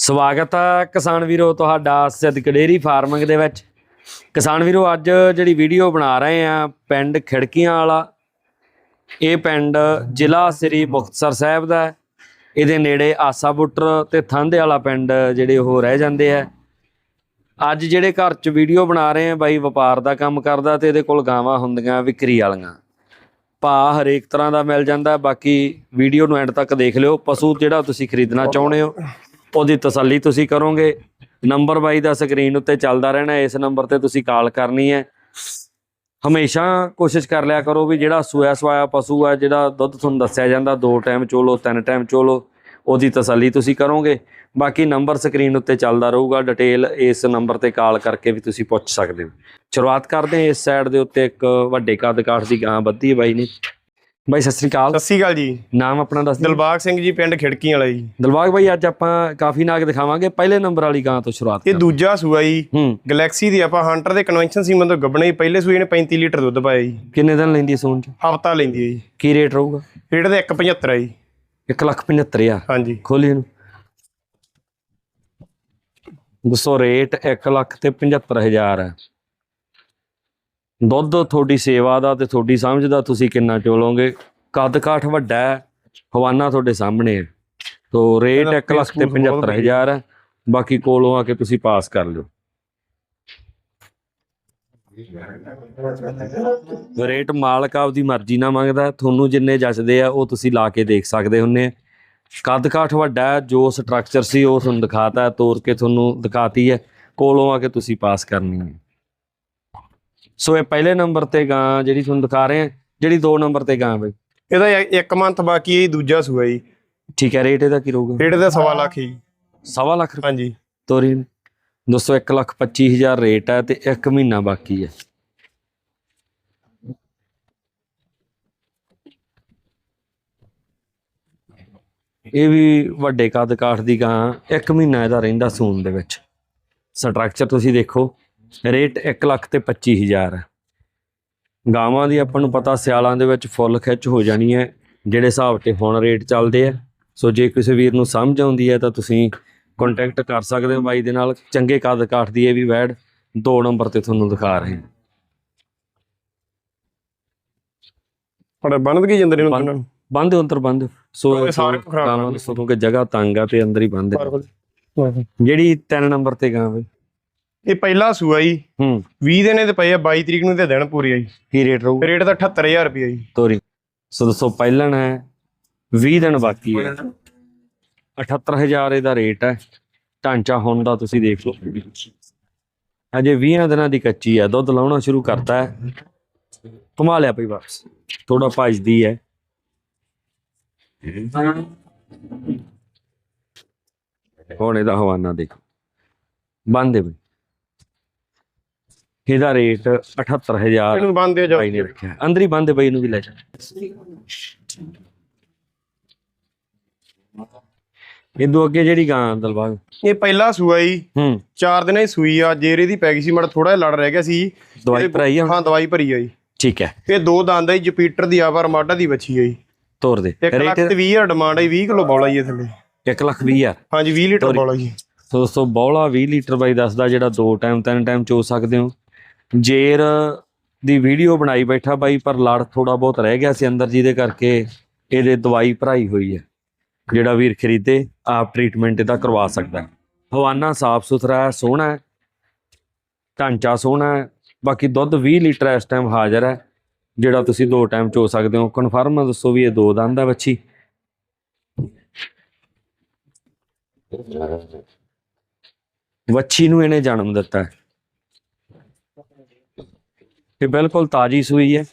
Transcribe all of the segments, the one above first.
ਸਵਾਗਤ ਹੈ ਕਿਸਾਨ ਵੀਰੋ ਤੁਹਾਡਾ ਸਿੱਧਕ ਡੇਰੀ ਫਾਰਮਿੰਗ ਦੇ ਵਿੱਚ। ਕਿਸਾਨ ਵੀਰੋ, ਅੱਜ ਜਿਹੜੀ ਵੀਡੀਓ ਬਣਾ ਰਹੇ ਆ, ਪਿੰਡ ਖਿੜਕੀਆਂ ਵਾਲਾ, ਇਹ ਪਿੰਡ ਜ਼ਿਲ੍ਹਾ ਸ੍ਰੀ ਮੁਕਤਸਰ ਸਾਹਿਬ ਦਾ ਇਹਦੇ ਨੇੜੇ ਆਸਾ ਬੁੱਟਰ ਤੇ ਥਾਂਦੇ ਵਾਲਾ ਪਿੰਡ ਜਿਹੜੇ ਉਹ ਰਹਿ ਜਾਂਦੇ ਆ। ਅੱਜ ਜਿਹੜੇ ਘਰ 'ਚ ਵੀਡੀਓ ਬਣਾ ਰਹੇ ਆ, ਬਾਈ ਵਪਾਰ ਦਾ ਕੰਮ ਕਰਦਾ ਤੇ ਇਹਦੇ ਕੋਲ ਗਾਵਾਂ ਹੁੰਦੀਆਂ, ਵਿਕਰੀ ਵਾਲੀਆਂ। ਭਾ ਹਰੇਕ ਤਰ੍ਹਾਂ ਦਾ ਮਿਲ ਜਾਂਦਾ, ਬਾਕੀ ਵੀਡੀਓ ਨੂੰ ਐਂਡ ਤੱਕ ਦੇਖ ਲਿਓ। ਪਸ਼ੂ ਜਿਹੜਾ ਤੁਸੀਂ ਖਰੀਦਣਾ ਚਾਹੁੰਦੇ ਹੋ। ਉਹਦੀ ਤਸੱਲੀ ਤੁਸੀਂ ਕਰੋਗੇ। ਨੰਬਰ ਬਾਈ ਦਾ ਸਕਰੀਨ ਉੱਤੇ ਚੱਲਦਾ ਰਹਿਣਾ, ਇਸ ਨੰਬਰ ਤੇ ਤੁਸੀਂ ਕਾਲ ਕਰਨੀ ਹੈ। ਹਮੇਸ਼ਾ ਕੋਸ਼ਿਸ਼ ਕਰ ਲਿਆ ਕਰੋ ਵੀ ਜਿਹੜਾ ਸੂਆ ਸਵਾਇਆ ਪਸ਼ੂ ਹੈ ਜਿਹੜਾ ਦੁੱਧ ਤੁਹਾਨੂੰ ਦੱਸਿਆ ਜਾਂਦਾ, ਦੋ ਟਾਈਮ ਚੋਲੋ, ਤਿੰਨ ਟਾਈਮ ਚੋਲੋ, ਉਹਦੀ ਤਸੱਲੀ ਤੁਸੀਂ ਕਰੋਗੇ। ਬਾਕੀ ਨੰਬਰ ਸਕਰੀਨ ਉੱਤੇ ਚੱਲਦਾ ਰਹੂਗਾ, ਡਿਟੇਲ ਇਸ ਨੰਬਰ ਤੇ ਕਾਲ ਕਰਕੇ ਵੀ ਤੁਸੀਂ ਪੁੱਛ ਸਕਦੇ ਹੋ। ਸ਼ੁਰੂਆਤ ਕਰਦੇ ਹਾਂ, ਇਸ ਸਾਈਡ ਦੇ ਉੱਤੇ ਇੱਕ ਵੱਡੇ ਕੱਦ ਕਾਠ ਦੀ ਗਾਂ ਬੱਧੀ ਬਾਈ ਨੇ। ਬਾਈ ਸਤਿ ਸ੍ਰੀ ਅਕਾਲ। ਸਤਿ ਸ਼੍ਰੀ ਅਕਾਲ ਜੀ। ਨਾਮ ਆਪਣਾ ਦੱਸ ਦਿਓ। ਦਿਲਬਾਗ ਸਿੰਘ ਜੀ ਪਿੰਡ ਖਿੜਕੀ ਵਾਲਾ ਜੀ। ਦਿਲਬਾਗ ਬਾਈ ਅੱਜ ਆਪਾਂ ਕਾਫੀ ਨਾਗ ਦਿਖਾਵਾਂਗੇ। ਪਹਿਲੇ ਨੰਬਰ ਵਾਲੀ ਗਾਂ ਤੋਂ ਸ਼ੁਰੂਆਤ ਇਹ ਦੂਜਾ ਸੂਆ ਜੀ। ਗੈਲੈਕਸੀ ਦੀ ਆਪਾਂ ਹੰਟਰ ਦੇ ਕਨਵੈਨਸ਼ਨ ਸੀਮਨ ਤੋਂ ਗੱਬਣੇ ਪਹਿਲੇ ਸੂਏ ਨੇ 35 ਲੀਟਰ ਦੁੱਧ ਪਾਇਆ ਜੀ। ਕਿੰਨੇ ਦਿਨ ਲੈਂਦੀ ਹੈ ਸੂਣ ਚ? ਹਫਤਾ ਲੈਂਦੀ ਹੈ ਜੀ। ਕੀ ਰੇਟ ਰਹੂਗਾ? ਰੇਟ ਦਾ 175 ਹੈ ਜੀ। 175000 ਹਾਂਜੀ। ਖੋਲੀ ਇਹਨੂੰ। ਦੱਸੋ ਰੇਟ 1 ਲੱਖ ਤੇ 75000 ਹੈ। ਦੁੱਧ ਤੁਹਾਡੀ ਸੇਵਾ ਦਾ ਤੇ ਤੁਹਾਡੀ ਸਮਝ ਦਾ ਤੁਸੀਂ ਕਿੰਨਾ ਚੋਲੋਗੇ? ਕੱਦ ਕਾਠ ਵੱਡਾ ਹੈ ਹਵਾਨਾ ਤੁਹਾਡੇ ਸਾਹਮਣੇ ਹੈ। ਤੋ ਰੇਟ 1 ਲੱਖ ਤੇ 75000 ਹੈ ਬਾਕੀ ਕੋਲੋਂ ਆ ਕੇ ਤੁਸੀਂ ਪਾਸ ਕਰ ਲਿਓ। ਰੇਟ ਮਾਲਕ ਆਪਦੀ ਮਰਜ਼ੀ ਨਾਲ ਮੰਗਦਾ ਤੁਹਾਨੂੰ ਜਿੰਨੇ ਜੱਜਦੇ ਆ ਉਹ ਤੁਸੀਂ ਲਾ ਕੇ ਦੇਖ ਸਕਦੇ ਹੁੰਨੇ ਆ। ਕੱਦ ਕਾਠ ਵੱਡਾ ਜੋ ਸਟਰਕਚਰ ਸੀ ਉਹ ਤੁਹਾਨੂੰ ਦਿਖਾਤਾ ਤੋੜ ਕੇ ਤੁਹਾਨੂੰ ਦਿਖਾਤੀ ਹੈ ਕੋਲੋਂ ਆ ਕੇ ਤੁਸੀਂ ਪਾਸ ਕਰਨੀ ਹੈ। ਸੋ ਇਹ ਪਹਿਲੇ ਨੰਬਰ ਤੇ ਗਾਂ ਜਿਹੜੀ ਤੁਹਾਨੂੰ ਦਿਖਾ ਰਹੇ ਹਾਂ ਜਿਹੜੀ 2 ਨੰਬਰ ਤੇ ਗਾਂ ਬਈ ਇਹਦਾ 1 ਮੰਥ ਬਾਕੀ ਹੈ ਜੀ ਦੂਜਾ ਸੂਆ ਜੀ। ਠੀਕ ਹੈ ਰੇਟ ਇਹਦਾ ਕੀ ਰਹੂਗਾ? ਰੇਟ ਦਾ ਸਵਾ ਲੱਖ ਜੀ। ਸਵਾ ਲੱਖ ਰੁਪਏ? ਹਾਂਜੀ। ਤੋਰੀ ਨੂੰ। ਦੋਸਤੋ 1 ਲੱਖ 25000 ਰੇਟ ਹੈ ਤੇ 1 ਮਹੀਨਾ ਬਾਕੀ ਹੈ। ਇਹ ਵੀ ਵੱਡੇ ਕੱਦ ਕਾਠ ਦੀ ਗਾਂ 1 ਮਹੀਨਾ ਇਹਦਾ ਰਹਿੰਦਾ ਸੂਨ ਦੇ ਵਿੱਚ। ਸਟਰਕਚਰ ਤੁਸੀਂ ਦੇਖੋ ਰੇਟ 1 ਲੱਖ ਤੇ 25000 ਹੈ। ਗਾਵਾਂ ਦੀ ਆਪਾਂ ਨੂੰ ਪਤਾ ਸਿਆਲਾਂ ਦੇ ਵਿੱਚ ਫੁੱਲ ਖਿੱਚ ਹੋ ਜਾਣੀ ਹੈ ਜਿਹੜੇ ਹਿਸਾਬ ਤੇ ਹੁਣ ਰੇਟ ਚੱਲਦੇ ਆ। ਸੋ ਜੇ ਕਿਸੇ ਵੀਰ ਨੂੰ ਸਮਝ ਆਉਂਦੀ ਹੈ ਤਾਂ ਤੁਸੀਂ ਕੰਟੈਕਟ ਕਰ ਸਕਦੇ ਹੋ ਬਾਈ ਦੇ ਨਾਲ। ਚੰਗੇ ਕੱਦ ਕਾਠ ਦੀ ਇਹ ਵੀ ਵੈੜ। ਦੋ ਨੰਬਰ ਤੇ ਤੁਹਾਨੂੰ ਦਿਖਾ ਰਹੇ ਹਾਂ। ਪਰ ਬੰਦ ਕੀ ਜਾਂਦੇ ਨੇ ਬੰਦ- ਉਹਨਾਂ ਨੂੰ ਬੰਦ ਅੰਦਰ ਬੰਦ ਸੋ ਸਾਰੇ ਖਰਾਬ ਦੱਸੋ ਕਿਉਂਕਿ ਜਗ੍ਹਾ ਤੰਗ ਆ ਤੇ ਅੰਦਰ ਹੀ ਬੰਦ। ਜਿਹੜੀ 3 ਨੰਬਰ ਤੇ ਗਾਂ ਬਈ ਇਹ ਪਹਿਲਾ ਸੂਆ ਜੀ। ਹੂੰ। 20 ਦਿਨ ਇਹਦੇ ਪਏ ਆ 22 ਤਰੀਕ ਨੂੰ ਤੇ ਦਿਨ ਪੂਰੀ ਆ ਜੀ। ਕੀ ਰੇਟ ਰਹੂ ਰੇਟ ਦਾ 78000 ਰੁਪਏ ਜੀ। ਤੋਰੀ। ਸੋ ਦੱਸੋ ਪਹਿਲਣ ਹੈ 20 ਦਿਨ ਬਾਕੀ ਹੈ 78000 ਇਹਦਾ ਰੇਟ ਹੈ। ਢਾਂਚਾ ਹੁਣ ਦਾ ਤੁਸੀਂ ਦੇਖ ਲਓ। ਅਜੇ 20 ਦਿਨਾਂ ਦੀ ਕੱਚੀ ਹੈ ਦੁੱਧ ਲਾਉਣਾ ਸ਼ੁਰੂ ਕਰਤਾ ਹੈ। ਘੁਮਾ ਲਿਆ ਪਈ ਵਾਪਸ। ਥੋੜਾ ਭਜਦੀ ਹੈ। ਹੁਣ ਇਹਦਾ ਹਵਾਨਾ ਦੇਖੋ। ਬੰਦ ਬਈ। ਇਹਦਾ ਰੇਟ 78000 ਇਹਨੂੰ ਬੰਦ ਦਿਓ। ਜਾਓ ਬਾਈ ਨੇ ਰੱਖਿਆ। ਅੰਦਰ ਹੀ ਬੰਦ ਬਈ ਨੂੰ ਵੀ ਲੈ ਜਾ। ਇਦੋਂ ਅੱਗੇ ਜਿਹੜੀ ਗਾਂ ਦਲਬਾਗ। ਇਹ ਪਹਿਲਾ ਸੂਆ ਹੂੰ। ਚਾਰ ਦਿਨਾਂ ਹੀ ਸੂਈ ਆ। ਜੇਰੇ ਦੀ ਪੈ ਗਈ ਸੀ ਮੜਾ ਥੋੜਾ ਜਿਹਾ ਲੜ ਰਹਿ ਗਿਆ ਸੀ। ਦਵਾਈ ਇਹਦੇ- ਭਰਾਈ ਆ? ਹਾਂ ਦਵਾਈ ਭਰੀ ਆ ਜੀ। ਠੀਕ ਹੈ। ਇਹ ਦੋ ਦੰਦ ਆ ਜੀ ਜਪੀਟਰ ਦੀ ਆਵਰ ਮਾਡਾ ਦੀ ਬੱਚੀ ਆ ਜੀ। ਤੋਰ ਦੇ। 1 ਲੱਖ ਤੇ 20000 ਡਿਮਾਂਡ ਹੈ 20 ਕਿਲੋ ਬੌਲਾ ਜੀ ਇਹ ਥੱਲੇ। 1 ਲੱਖ 20 ਹਜ਼ਾਰ। ਹਾਂਜੀ 20 ਲੀਟਰ ਬੌਲਾ ਜੀ। ਸੋ ਦੋਸਤੋ ਬੌਲਾ 20 ਲੀਟਰ ਬਾਈ ਦੱਸਦਾ ਜਿਹੜਾ ਦੋ ਟਾਈਮ ਤਿੰਨ ਟਾਈਮ ਚੋ ਸਕਦੇ ਹੋ। ਜੇਰ ਦੀ ਵੀਡੀਓ ਬਣਾਈ ਬੈਠਾ ਬਾਈ, ਪਰ ਲੜ ਥੋੜਾ ਬਹੁਤ ਰਹਿ ਗਿਆ ਸੀ ਅੰਦਰ ਜਿਹਦੇ ਕਰਕੇ ਇਹਦੇ ਦਵਾਈ ਭਰਾਈ ਹੋਈ ਹੈ, ਜਿਹੜਾ ਵੀਰ ਖਰੀਦੇ, ਆਪ ਟ੍ਰੀਟਮੈਂਟ ਇਹਦਾ ਕਰਵਾ ਸਕਦਾ। ਹਵਾਨਾ ਸਾਫ਼ ਸੁਥਰਾ ਹੈ, ਸੋਹਣਾ ਹੈ, ਢਾਂਚਾ ਸੋਹਣਾ ਹੈ, ਬਾਕੀ ਦੁੱਧ 20 ਲੀਟਰ ਇਸ ਟਾਈਮ ਹਾਜ਼ਰ ਹੈ, ਜਿਹੜਾ ਤੁਸੀਂ ਦੋ ਟਾਈਮ ਚੋ ਸਕਦੇ ਹੋ। ਕਨਫਰਮ ਦੱਸੋ ਵੀ ਇਹ ਦੋ ਦੰਦ ਦਾ ਬੱਚੀ। ਵੱਛੀ ਨੂੰ ਇਹਨੇ ਜਨਮ ਦਿੱਤਾ ਹੈ। ਇਹ ਬਿਲਕੁਲ ਤਾਜੀ ਸੂਈ ਹੈ।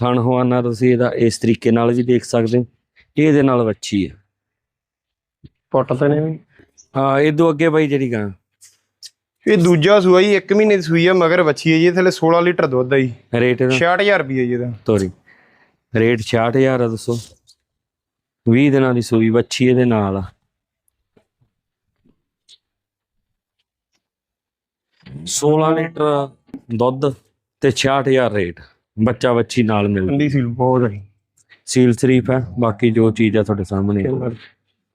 ਥਣ ਹਵਾਨਾ ਤੁਸੀਂ ਇਹਦਾ ਇਸ ਤਰੀਕੇ ਨਾਲ ਵੀ ਦੇਖ ਸਕਦੇ ਹੋ। ਇਹਦੇ ਨਾਲ ਵੱਛੀ ਹੈ। ਪੁੱਟ ਤੇ ਨੇ ਵੀ। ਹਾਂ ਇਹ ਤੋਂ ਅੱਗੇ ਬਾਈ ਜਿਹੜੀ ਗਾਂ। ਇਹ ਦੂਜਾ ਸੂਆ ਜੀ 1 ਮਹੀਨੇ ਦੀ ਸੂਈ ਆ ਮਗਰ ਬੱਚੀ ਹੈ ਜੀ ਥੱਲੇ 16 ਲੀਟਰ ਦੁੱਧ ਆ ਜੀ। ਰੇਟ ਇਹਦਾ? 66000 ਰੁਪਏ ਜੀ ਇਹਦਾ। ਤੋਰੀ ਰੇਟ 66000 ਆ ਦੱਸੋ। 20 ਦਿਨਾਂ ਦੀ ਸੂਈ ਵੱਛੀ ਇਹਦੇ ਨਾਲ ਆ। ਸੋਲਾਂ ਲੀਟਰ ਦੁੱਧ ਤੇ 66000 ਰੇਟ। ਬੱਚਾ ਵੱਛੀ ਨਾਲ ਮਿਲਦਾ ਠੰਡੀ ਸੀ ਬਹੁਤ ਹੈ। ਸੀਲ ਸ਼ਰੀਫ ਹੈ ਬਾਕੀ ਜੋ ਚੀਜ਼ ਹੈ ਤੁਹਾਡੇ ਸਾਹਮਣੇ ਹੈ।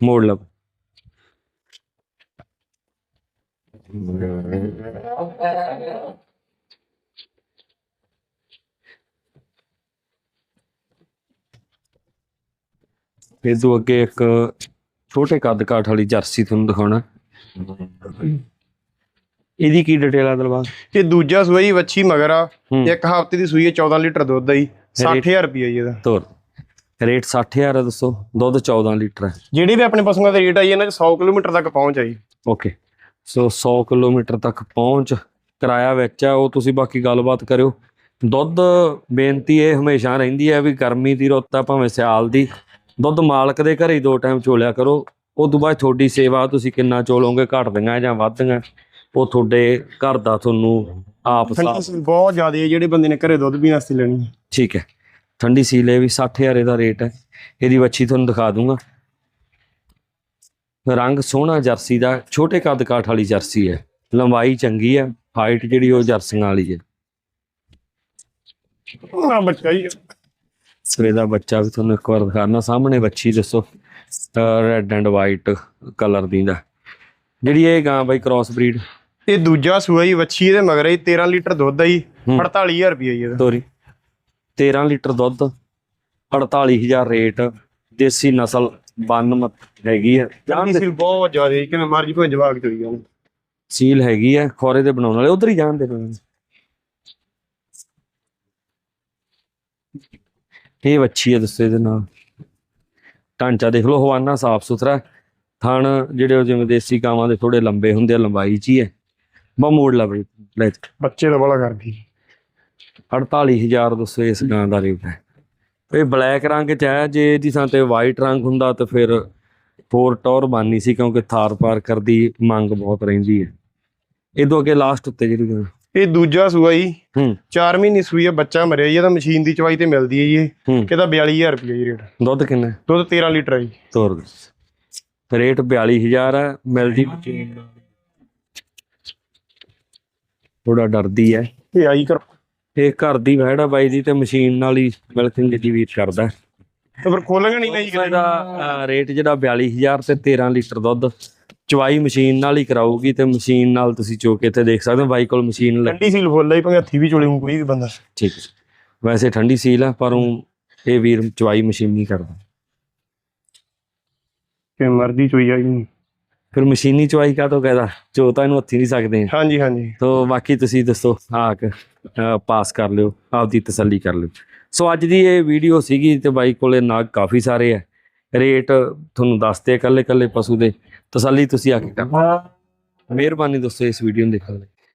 ਮੋੜ ਲਓ। ਫਿਰ ਤੋਂ ਅੱਗੇ ਇੱਕ ਛੋਟੇ ਕੱਦ ਕਾਠ ਵਾਲੀ ਜਰਸੀ ਤੁਹਾਨੂੰ ਦਿਖਾਉਣਾ। ਇਹਦੀ ਕੀ ਡਿਟੇਲ ਆ ਦਲਵਾ ਇਹ ਦੂਜਾ ਸੂਆ ਜੀ ਵੱਛੀ ਮਗਰ ਆ। ਇੱਕ ਹਫ਼ਤੇ ਦੀ ਸੂਈ ਹੈ 14 ਲੀਟਰ ਦੁੱਧ ਆ ਜੀ। 60000 ਰੁਪਏ ਜੀ ਇਹਦਾ। ਤੋਰ ਰੇਟ 60000 ਹੈ ਦੱਸੋ ਦੁੱਧ 14 ਲੀਟਰ ਹੈ। ਜਿਹੜੀ ਵੀ ਆਪਣੇ ਪਸ਼ੂਆਂ ਦਾ ਰੇਟ ਆ ਜੀ ਇਹਨਾਂ 'ਚ 100 ਕਿਲੋਮੀਟਰ ਤੱਕ ਪਹੁੰਚ ਆ ਜੀ। ਓਕੇ। ਸੋ 100 ਕਿਲੋਮੀਟਰ ਤੱਕ ਪਹੁੰਚ ਕਿਰਾਇਆ ਵਿੱਚ ਹੈ ਉਹ ਤੁਸੀਂ ਬਾਕੀ ਗੱਲਬਾਤ ਕਰਿਓ। ਦੁੱਧ ਬੇਨਤੀ ਇਹ ਹਮੇਸ਼ਾ ਰਹਿੰਦੀ ਹੈ ਵੀ ਗਰਮੀ ਦੀ ਰੁੱਤ ਆ ਭਾਵੇਂ ਸਿਆਲ ਦੀ। ਦੁੱਧ ਮਾਲਕ ਦੇ ਘਰੇ ਦੋ ਟਾਈਮ ਚੋਲਿਆ ਕਰੋ। ਉਸ ਤੋਂ ਬਾਅਦ ਤੁਹਾਡੀ ਸੇਵਾ ਤੁਸੀਂ ਕਿੰਨਾ ਚੋਲੋਗੇ ਘਟਦੀਆਂ ਜਾਂ ਵੱਧਦੀਆਂ ਉਹ ਤੁਹਾਡੇ ਘਰ ਦਾ ਤੁਹਾਨੂੰ ਆਪ ਠੰਡੀ ਸੂਈ ਬਹੁਤ ਜ਼ਿਆਦਾ ਹੈ ਜਿਹੜੇ ਬੰਦੇ ਨੇ ਘਰੇ ਦੁੱਧ ਪੀਣ ਵਾਸਤੇ ਲੈਣੀ ਹੈ। ਠੀਕ ਹੈ। ਠੰਡੀ ਸੀਲ ਇਹ ਵੀ 60000 ਇਹਦਾ ਰੇਟ ਹੈ। ਇਹਦੀ ਵੱਛੀ ਤੁਹਾਨੂੰ ਦਿਖਾ ਦੂੰਗਾ। ਰੰਗ ਸੋਹਣਾ ਜਰਸੀ ਦਾ ਛੋਟੇ ਕੱਦ ਕਾਠ ਵਾਲੀ ਜਰਸੀ ਹੈ। ਲੰਬਾਈ ਚੰਗੀ ਹੈ ਹਾਈਟ ਜਿਹੜੀ ਉਹ ਜਰਸੀਆਂ ਵਾਲੀ ਹੈ। ਆ ਬੱਚਾ ਜੀ ਸਵੇ ਦਾ ਬੱਚਾ ਵੀ ਤੁਹਾਨੂੰ ਇੱਕ ਵਾਰ ਦਿਖਾਣਾ ਸਾਹਮਣੇ ਵੱਛੀ ਦੱਸੋ। ਰੈੱਡ ਐਂਡ ਵਾਈਟ ਕਲਰ ਦੀ ਦਾ। ਜਿਹੜੀ ਇਹ ਗਾਂ ਬਾਈ ਕ੍ਰਾਸ ਬਰੀਡ ਇਹ ਦੂਜਾ ਸੂਆ ਜੀ ਵੱਛੀ ਇਹਦੇ ਮਗਰ ਹੈ 13 ਲੀਟਰ ਦੁੱਧ ਆ ਜੀ ਹੂੰ। 48000 ਰੁਪਏ ਜੀ ਇਹਦਾ। ਤੋਰੀ। 13 ਲੀਟਰ ਦੁੱਧ 48000 ਰੇਟ ਦੇਸੀ ਨਸਲ ਬੰਨਮਤ ਹੈਗੀ ਹੈ ਠੰਡੀ ਸੂਈ ਬਹੁਤ ਜ਼ਿਆਦਾ ਕਿਵੇਂ ਮਰਜ਼ੀ ਭਾਵੇਂ ਜਵਾਕ ਚੋਈ ਜਾਣ ਸੀਲ ਹੈਗੀ ਹੈ ਖੋਰੇ ਦੇ ਬਣਾਉਣ ਵਾਲੇ ਉਧਰ ਹੀ ਜਾਣਦੇ ਨੇ ਇਹ ਵੱਛੀ ਹੈ ਦੱਸੋ ਇਹਦੇ ਨਾਲ। ਢਾਂਚਾ ਦੇਖ ਲਓ ਹਵਾਨਾ ਸਾਫ਼ ਸੁਥਰਾ। ਥਣ ਜਿਹੜੇ ਉਹ ਜਿਵੇਂ ਦੇਸੀ ਗਾਵਾਂ ਦੇ ਥੋੜੇ ਲੰਬੇ ਹੁੰਦੇ ਆ ਲੰਬਾਈ ਚ ਹੀ ਹੈ ਬਾ ਮੋੜ ਲਾ ਬਈ ਲੈ ਜਾ। ਬੱਚੇ ਦਾ ਬੜਾ ਕਰਦੀ। 48000 ਦੱਸੋ ਇਸ ਗਾਂ ਦਾ ਰੇਟ ਹੈ ਇਹ ਬਲੈਕ ਰੰਗ ਚ ਹੈ ਜੇ ਇਹਦੀ ਥਾਂ ਤੇ ਵਾਈਟ ਰੰਗ ਹੁੰਦਾ ਤਾਂ ਫਿਰ ਫੋਰ ਟੌਰ ਬਣਨੀ ਸੀ ਕਿਉਂਕਿ ਥਾਰ ਪਾਰਕਰ ਦੀ ਮੰਗ ਬਹੁਤ ਰਹਿੰਦੀ ਹੈ। ਇਹ ਅੱਗੇ ਲਾਸਟ ਉੱਤੇ ਜਿਹੜੀ ਗਾਂ ਇਹ ਦੂਜਾ ਸੂਆ ਜੀ। ਹੂੰ। 4 ਮਹੀਨੇ ਸੂਈ ਹੈ ਬੱਚਾ ਮਰਿਆ ਜੀ ਇਹਦਾ ਮਸ਼ੀਨ ਦੀ ਚਵਾਈ ਤੇ ਮਿਲਦੀ ਹੈ ਜੀ ਇਹ। ਹੂੰ। ਇਹਦਾ 42000 ਰੁਪਏ ਜੀ ਰੇਟ। ਦੁੱਧ ਕਿੰਨਾ ਹੈ? ਦੁੱਧ 13 ਲੀਟਰ ਹੈ ਜੀ। ਤੋਰ ਦੇ। ਰੇਟ 42000 ਹੈ ਮਿਲਦੀ ਥੋੜਾ ਡਰਦੀ ਹੈ। ਇਹ ਆਈ ਕਰ ਇਹ ਘਰ ਦੀ ਵਹਿੜ ਆ ਬਾਈ ਦੀ ਤੇ ਮਸ਼ੀਨ ਨਾਲ ਹੀ ਮਿਲਕਿੰਗ ਦੀ ਵੀਰ ਕਰਦਾ। ਤੇ ਫਿਰ ਖੋਲਾਂਗੇ ਨਹੀਂ ਨਹੀਂ ਇਹਦਾ ਰੇਟ ਜਿਹੜਾ 42000 ਤੇ 13 ਲੀਟਰ ਦੁੱਧ ਚਵਾਈ ਮਸ਼ੀਨ ਨਾਲ ਹੀ ਕਰਾਊਗੀ ਤੇ ਮਸ਼ੀਨ ਨਾਲ ਤੁਸੀਂ ਚੋ ਕੇ ਇੱਥੇ ਦੇਖ ਸਕਦੇ ਹੋ ਬਾਈ ਕੋਲ ਮਸ਼ੀਨ ਲੱਗੀ। ਠੰਡੀ ਸੀਲ ਫੁੱਲ ਭਾਵੇਂ ਹੱਥੀ ਵੀ ਚੋਲੇ ਕੋਈ ਵੀ ਬੰਦਾ। ਠੀਕ ਹੈ। ਵੈਸੇ ਠੰਡੀ ਸੀਲ ਆ ਪਰ ਉਹ ਇਹ ਵੀਰ ਚਵਾਈ ਮਸ਼ੀਨ ਨਹੀਂ ਕਰਦਾ। ਕਿ ਮਰਦੀ ਚੋਈ ਆ ਜੀ ਫਿਰ ਮਸ਼ੀਨੀ ਚਵਾਈ ਕਾ ਤੋਂ ਕਹਦਾ? ਚੋ ਤਾਂ ਇਹਨੂੰ ਹੱਥੀ ਨਹੀਂ ਸਕਦੇ। ਹਾਂਜੀ ਹਾਂਜੀ। ਤੋ ਬਾਕੀ ਤੁਸੀਂ ਦੱਸੋ ਆ ਕੇ ਅਹ, ਪਾਸ ਕਰ ਲਿਓ ਆਪਦੀ ਤਸੱਲੀ ਕਰ ਲਿਓ। ਸੋ ਅੱਜ ਦੀ ਇਹ ਵੀਡੀਓ ਸੀਗੀ ਤੇ ਬਾਈ ਕੋਲੇ ਨਾਗ ਕਾਫੀ ਸਾਰੇ ਹੈ ਰੇਟ ਤੁਹਾਨੂੰ ਦੱਸਦੇ ਇਕੱਲੇ ਇਕੱਲੇ ਪਸ਼ੂ ਦੇ। ਤਸੱਲੀ ਤੁਸੀਂ ਆ ਕੇ ਕਰਨਾ ਮਿਹਰਬਾਨੀ ਦੋਸਤੋ ਇਸ ਵੀਡੀਓ ਨੂੰ ਦੇਖਣ ਲਈ।